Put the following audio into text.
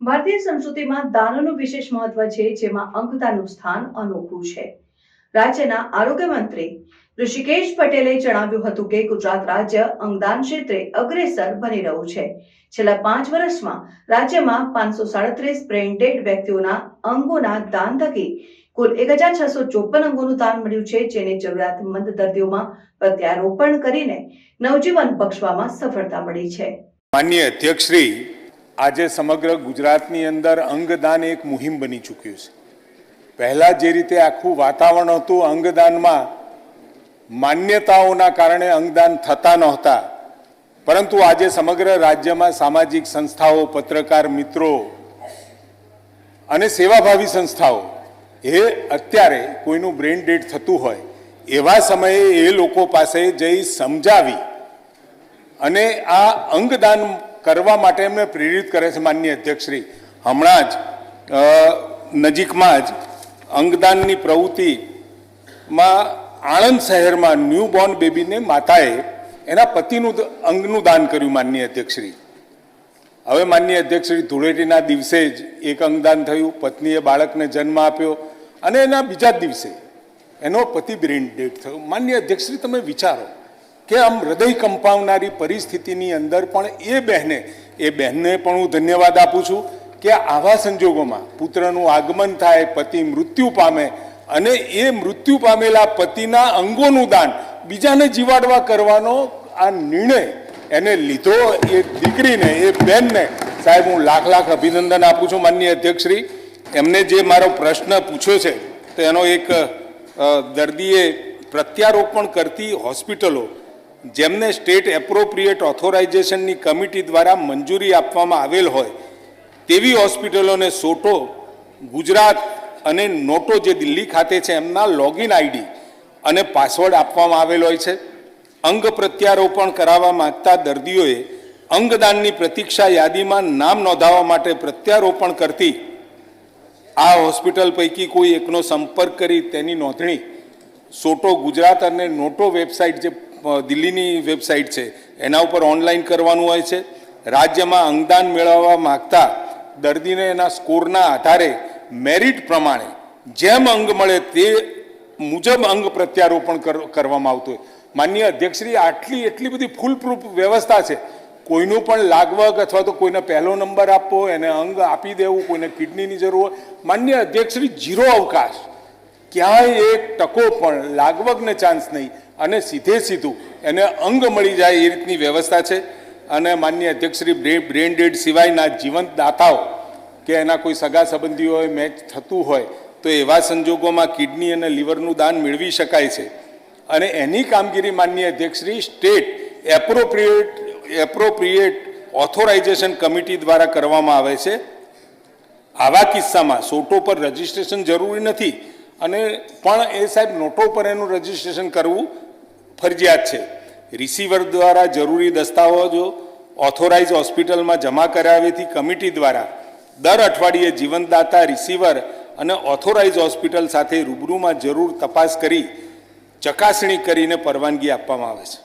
ભારતીય સંસ્કૃતિમાં દાનનું વિશેષ મહત્વ છે, જેમાં અંગદાનનું સ્થાન અનોખું છે. રાજ્યના આરોગ્ય મંત્રી ઋષિકેશ પટેલે જણાવ્યું હતું કે, ગુજરાત રાજ્ય અંગદાન ક્ષેત્રે અગ્રેસર બની રહ્યું છે. છેલ્લા પાંચ વર્ષમાં રાજ્યમાં પાંચસો સાડત્રીસ બ્રેઇન વ્યક્તિઓના અંગોના દાન થકી કુલ એક હજાર છસો ચોપન અંગોનું દાન મળ્યું છે, જેને જરૂરિયાતમંદ દર્દીઓમાં પ્રત્યારોપણ કરીને નવજીવન બક્ષવામાં સફળતા મળી છે. માન્ય અધ્યક્ષશ્રી, આજે સમગ્ર ગુજરાતની અંદર અંગદાન એક મુહિમ બની ચૂક્યું છે. પહેલાં જે રીતે આખું વાતાવરણ હતું અંગદાનમાં, માન્યતાઓના કારણે અંગદાન થતા નહોતા. પરંતુ આજે સમગ્ર રાજ્યમાં સામાજિક સંસ્થાઓ, પત્રકાર મિત્રો અને સેવાભાવી સંસ્થાઓ એ અત્યારે કોઈનું બ્રેન ડેડ થતું હોય, એવા સમયે એ લોકો પાસે જઈ સમજાવી અને આ અંગદાન કરવા માટે એમને પ્રેરિત કરે છે માન્ય અધ્યક્ષશ્રી. હમણાં જ નજીકમાં જ અંગદાનની પ્રવૃત્તિમાં આણંદ શહેરમાં ન્યૂ બોર્ન બેબીને માતાએ એના પતિનું અંગનું દાન કર્યું માન્ય અધ્યક્ષશ્રી. હવે માન્ય અધ્યક્ષશ્રી ધૂળેટીના દિવસે જ એક અંગદાન થયું. પત્નીએ બાળકને જન્મ આપ્યો. અને એના બીજા દિવસે એનો પતિ બ્રેન ડેડ થયો. માન્ય અધ્યક્ષશ્રી, તમે વિચારો કે આમ હૃદય કંપાવનારી પરિસ્થિતિની અંદર પણ એ બહેને, એ બહેનને પણ હું ધન્યવાદ આપું છું કે આવા સંજોગોમાં પુત્રનું આગમન થાય, પતિ મૃત્યુ પામે અને એ મૃત્યુ પામેલા પતિના અંગોનું દાન બીજાને જીવાડવા કરવાનો આ નિર્ણય એને લીધો એ દીકરીને, એ બહેનને. સાહેબ, હું લાખ લાખ અભિનંદન આપું છું માનનીય અધ્યક્ષશ્રી. એમને જે મારો પ્રશ્ન પૂછ્યો છે, તો એનો એક દર્દીએ પ્રત્યારોપણ કરતી હોસ્પિટલો, જેમને સ્ટેટ એપ્રોપ્રિએટ ઓથોરાઇઝેશનની કમિટી દ્વારા મંજૂરી આપવામાં આવેલ હોય, તેવી હોસ્પિટલોને સોટો, ગુજરાત અને નોટો જે દિલ્હી ખાતે છે, એમના લોગિન આઈડી અને પાસવર્ડ આપવામાં આવેલ હોય છે. અંગ પ્રત્યારોપણ કરાવવા માગતા દર્દીઓએ અંગદાનની પ્રતીક્ષા યાદીમાં નામ નોંધાવવા માટે પ્રત્યારોપણ કરતી આ હોસ્પિટલ પૈકી કોઈ એકનો સંપર્ક કરી તેની નોંધણી સોટો ગુજરાત અને નોટો વેબસાઇટ જે દિલ્હીની વેબસાઇટ છે, એના ઉપર ઓનલાઈન કરવાનું હોય છે. રાજ્યમાં અંગદાન મેળવવા માગતા દર્દીને એના સ્કોરના આધારે મેરિટ પ્રમાણે જેમ અંગ મળે તે મુજબ અંગ પ્રત્યારોપણ કર- કરવામાં આવતું હોય. માનનીય અધ્યક્ષશ્રી, આટલી, એટલી બધી ફૂલ પ્રૂફ વ્યવસ્થા છે. કોઈનું પણ લાગવગ અથવા તો કોઈને પહેલો નંબર આપવો, એને અંગ આપી દેવું, કોઈને કિડનીની જરૂર હોય. માન્ય અધ્યક્ષશ્રી જીરો અવકાશ. ક્યાંય એક ટકો પણ લાગવગને ચાન્સ નહીં. અને સીધે સીધું એને અંગ મળી જાય એ રીતની વ્યવસ્થા છે. અને માન્ય અધ્યક્ષશ્રી બ્રે- બ્રેન ડેડ સિવાયના જીવંત દાતાઓ કે એના કોઈ સગા સંબંધીઓ મેચ થતું હોય, તો એવા સંજોગોમાં કિડની અને લીવરનું દાન મેળવી શકાય છે. અને એની કામગીરી માન્ય અધ્યક્ષશ્રી state appropriate appropriate authorisation committee દ્વારા કરવામાં આવે છે. આવા કિસ્સામાં સોટો પર રજિસ્ટ્રેશન જરૂરી નથી અને પણ એ સાહેબ નોટો પર એનું રજિસ્ટ્રેશન કરવું ફરજિયાત છે. રિસીવર દ્વારા જરૂરી દસ્તાવેજો ઓથોરાઇઝ હોસ્પિટલમાં જમા કરાવેથી કમિટી દ્વારા દર અઠવાડિયે જીવનદાતા રિસીવર અને ઓથોરાઇઝ હોસ્પિટલ સાથે રૂબરૂમાં જરૂર તપાસ કરી ચકાસણી કરીને પરવાનગી આપવામાં આવે છે.